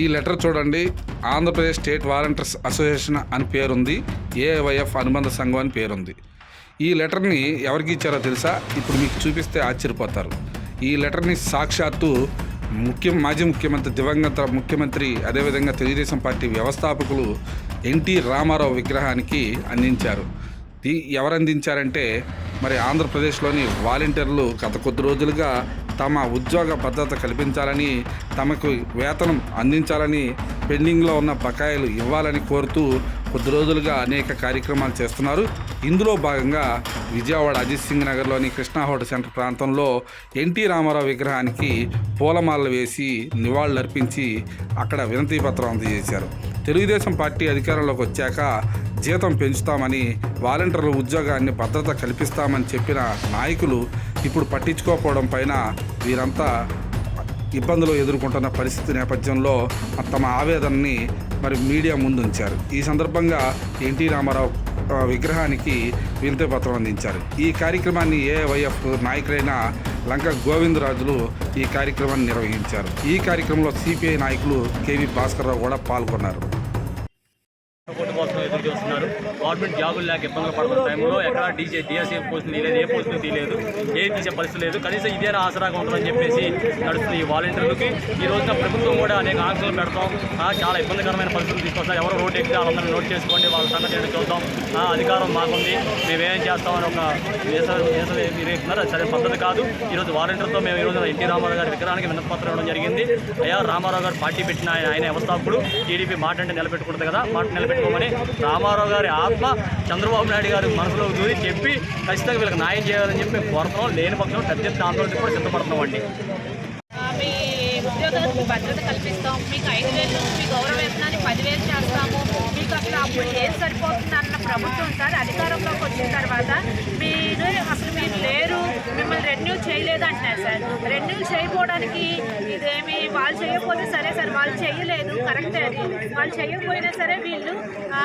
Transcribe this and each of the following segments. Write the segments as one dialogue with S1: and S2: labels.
S1: ఈ లెటర్ చూడండి. Andhra Pradesh state volunteers association అని పేరుంది. ఏవైఎఫ్ అనుబంధ సంఘం అని పేరుంది. ఈ లెటర్ని ఎవరికి ఇచ్చారో తెలుసా? ఇప్పుడు మీకు చూపిస్తే ఆశ్చర్యపోతారు. ఈ లెటర్ని సాక్షాత్తు ముఖ్య మాజీ ముఖ్యమంత్రి దివంగత ముఖ్యమంత్రి అదేవిధంగా తెలుగుదేశం పార్టీ వ్యవస్థాపకులు ఎన్టీ రామారావు విగ్రహానికి అందించారు. ఎవరు అందించారంటే మరి ఆంధ్రప్రదేశ్లోని వాలంటీర్లు గత కొద్ది రోజులుగా తమ ఉద్యోగ భద్రత కల్పించాలని తమకు వేతనం అందించాలని పెండింగ్లో ఉన్న బకాయిలు ఇవ్వాలని కోరుతూ కొద్ది రోజులుగా అనేక కార్యక్రమాలు చేస్తున్నారు. ఇందులో భాగంగా విజయవాడ అజిత్ సింగ్ నగర్లోని కృష్ణా హోటల్ సెంటర్ ప్రాంతంలో ఎన్టీ రామారావు విగ్రహానికి పూలమాలలు వేసి నివాళులర్పించి అక్కడ వినతి పత్రం అందజేశారు. తెలుగుదేశం పార్టీ అధికారంలోకి వచ్చాక జీతం పెంచుతామని వాలంటీర్ల ఉద్యోగాన్ని భద్రత కల్పిస్తామని చెప్పిన నాయకులు ఇప్పుడు పట్టించుకోకపోవడం పైన వీరంతా ఇబ్బందులు ఎదుర్కొంటున్న పరిస్థితి నేపథ్యంలో తమ ఆవేదనని మరి మీడియా ముందుంచారు. ఈ సందర్భంగా ఎన్టీ రామారావు విగ్రహానికి వినతిపత్రం అందించారు. ఈ కార్యక్రమాన్ని ఏవైఎఫ్ నాయకులైన లంక గోవిందరాజులు ఈ కార్యక్రమాన్ని నిర్వహించారు. ఈ కార్యక్రమంలో సిపిఐ నాయకులు కేవీ భాస్కర్రావు కూడా పాల్గొన్నారు.
S2: గవర్నమెంట్ జాబులు లేక ఇబ్బందులు పడుతున్న టైంలో ఎక్కడ డీజే డిఎస్సీ పోస్ట్ తీయలేదు ఏ పోస్ట్ తీయలేదు ఏం తీసే పరిస్థితి లేదు. కనీసం ఇదే ఆసరాగా ఉంటుందని చెప్పేసి నడుస్తుంది ఈ వాలంటీర్లకి. ఈ రోజున ప్రభుత్వం కూడా అనేక ఆంక్షలు పెడతాం. చాలా ఇబ్బందికరమైన పరిస్థితులు తీసుకొస్తాం ఎవరు రోడ్ ఎక్కితే వాళ్ళందరూ నోట్ చేసుకోండి వాళ్ళ సంగతి ఏంటో చూద్దాం. ఆ, అధికారం మాకుంది. మేమేం చేస్తామని ఒక వేసవి అది సరైన పద్ధతి కాదు. ఈరోజు వాలంటీర్తో మేము ఈ రోజు ఎన్టీ రామారావు గారి విగ్రహానికి వినపత్రం ఇవ్వడం జరిగింది. అయ్యా రామారావు గారు పార్టీ పెట్టిన ఆయన ఆయన వ్యవస్థాపకుడు. టీడీపీ మాట అంటే నిలబెట్టుకుంటుంది కదా. మాట నిలబెట్టుకోమని రామారావు గారి ఆత్మ చంద్రబాబు నాయుడు గారి మనసులో దూరి చెప్పి ఖచ్చితంగా వీళ్ళకి న్యాయం చేయాలని చెప్పి మేము కోరుతున్నాం. లేని పక్షంలో పెద్ద ఆందోళన కూడా సిద్ధపడుతున్నాం అండి.
S3: ఉద్యోగాలకు భద్రత కల్పిస్తాం మీకు ఐదు వేలు మీ గౌరవ వేతనాన్ని పదివేలు చేస్తాము మీకు అసలు అప్పుడు ఏం సరిపోతుంది అన్న ప్రభుత్వం సార్ అధికారంలోకి వచ్చిన తర్వాత మీరు అసలు మీరు లేరు మిమ్మల్ని రెన్యూ చేయలేదు అంటున్నారు సార్. రెన్యూ చేయకపోవడానికి ఇదేమి వాళ్ళు చేయకపోతే సరే సార్ వాళ్ళు చేయలేదు కరెక్టే అది. వాళ్ళు చేయకపోయినా సరే వీళ్ళు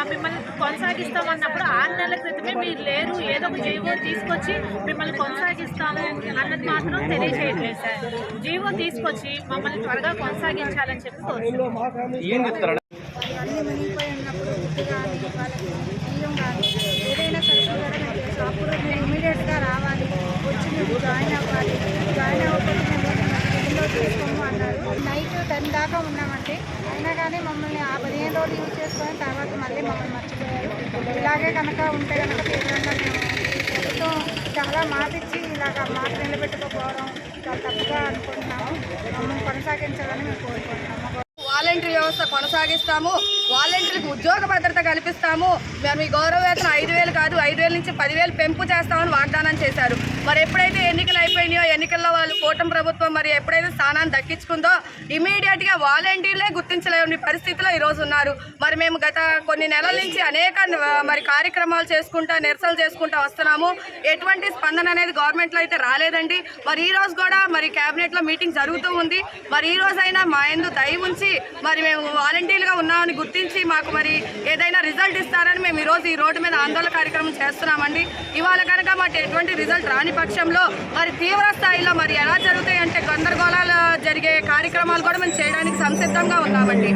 S3: మిమ్మల్ని కొనసాగిస్తామన్నప్పుడు ఆరు నెలల క్రితమే మీరు లేరు ఏదో ఒక జీవో తీసుకొచ్చి మిమ్మల్ని కొనసాగిస్తాము అన్నది మాత్రం తెలియజేయట్లేదు సార్. జీవో తీసుకొచ్చి మమ్మల్ని త్వరగా కొనసాగించాలని చెప్పి కోరుతున్నాం.
S4: ఏదైనా అప్పుడు ఇమీడియట్గా రావాలి. వచ్చి మేము జాయిన్ అవ్వాలి. జాయిన్ అవ్వకపోతే అన్నారు. నైట్ టెన్ దాకా ఉన్నామండి. అయినా కానీ మమ్మల్ని ఆ పదిహేను రోజులు యూజ్ చేసుకొని తర్వాత మళ్ళీ మమ్మల్ని మర్చిపోయారు. ఇలాగే కనుక ఉంటే కనుక తీవ్రంగా మేము ప్రభుత్వం చాలా మాటిచ్చి ఇలాగ మాట నిలబెట్టుకోకపోవడం చాలా తప్పుగా అనుకుంటున్నాము. మమ్మల్ని కొనసాగించాలని మేము కోరుకుంటున్నాము.
S5: వాలంటరీ వ్యవస్థ కొనసాగిస్తాము. వాలంటీర్లకు ఉద్యోగ భద్రత కల్పిస్తాము. మేము ఈ గౌరవ వేతనం ఐదు వేలు కాదు ఐదు వేల నుంచి పదివేలు పెంపు చేస్తామని వాగ్దానం చేశారు. మరి ఎప్పుడైతే ఎన్నికలు అయిపోయినాయో ఎన్నికల్లో వాళ్ళు కూటమి ప్రభుత్వం మరి ఎప్పుడైతే స్థానాన్ని దక్కించుకుందో ఇమీడియట్గా వాలంటీర్లే గుర్తించలేని పరిస్థితిలో ఈరోజు ఉన్నారు. మరి మేము గత కొన్ని నెలల నుంచి అనేక మరి కార్యక్రమాలు చేసుకుంటా నిరసనలు చేసుకుంటా వస్తున్నాము. ఎటువంటి స్పందన అనేది గవర్నమెంట్లో అయితే రాలేదండి. మరి ఈ రోజు కూడా మరి క్యాబినెట్లో మీటింగ్ జరుగుతూ ఉంది. మరి ఈ రోజైనా మా ఎందు దయ ఉంచి మరి మేము వాలంటీర్గా ఉన్నామని గుర్తించి మాకు మరి ఏదైనా రిజల్ట్ ఇస్తారని మేము ఈరోజు ఈ రోడ్డు మీద ఆందోళన కార్యక్రమం చేస్తున్నామండి. ఇవాళ కనుక మాకు ఎటువంటి రిజల్ట్ రాని పక్షంలో మరి తీవ్ర స్థాయిలో మరి ఎలా జరుగుతాయి అంటే గందరగోళాలు జరిగే కార్యక్రమాలు కూడా మేము చేయడానికి సంసిద్ధంగా ఉన్నామండి.